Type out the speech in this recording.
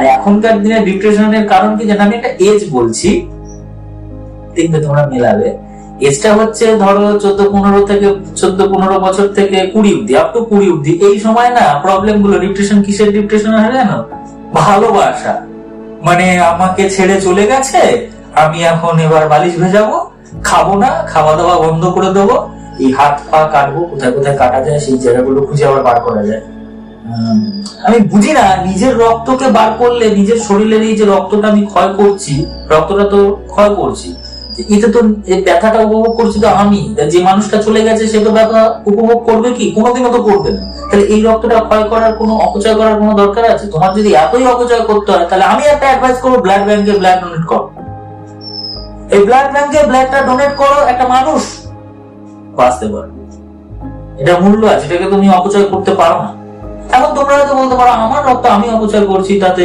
আর এখনকার দিনে ডিপ্রেশনের কারণ কি জানো? আমি একটা এজ বলছি। দেখবে তোমরা মেলাবে। এজটা হচ্ছে ধরো চোদ্দ পনেরো থেকে চোদ্দ পনেরো বছর থেকে কুড়ি অব্দি আপ টু কুড়ি অব্দি এই সময় না প্রবলেমগুলো ডিপ্রেশন কিসের ডিপ্রেশন হয় জানো? ভালোবাসা। মানে আমাকে ছেড়ে চলে গেছে, আমি এখন এবার বালিশ ভেজাবো, খাব না খাওয়া দাওয়া বন্ধ করে দেবো। এই হাত পা কাটবো, কোথায় কোথায় কাটা যায়, সেই জায়গাগুলো খুঁজে আবার বার করা যায়। আমি বুঝি না, নিজের রক্তকে বার করলে, নিজের শরীরের এই যে রক্তটা আমি ক্ষয় করছি, রক্তটা তো ক্ষয় করছি এতে তো ব্যথাটা উপভোগ করছি তো আমি যে মানুষটা চলে গেছে সে তো ব্যথা উপভোগ করবে কি? কোনোদিনও তো করবে না। তাহলে এই রক্তটা ক্ষয় করার কোনো, অপচয় করার কোনো দরকার আছে? তোমার যদি এতই অপচয় করতে হয়, তাহলে আমি একটা অ্যাডভাইস করব ব্লাড ব্যাংকে ব্লাড ডোনেট করো। এই ব্লাড ব্যাংকে ব্লাডটা ডোনেট করো একটা মানুষ, বাঁচতে পারবে। এটা মূল্য আছে, এটাকে তুমি অপচয় করতে পারো না। এখন তোমরা হয়তো বলতে পারো আমার রক্ত আমি অপচয় করছি তাতে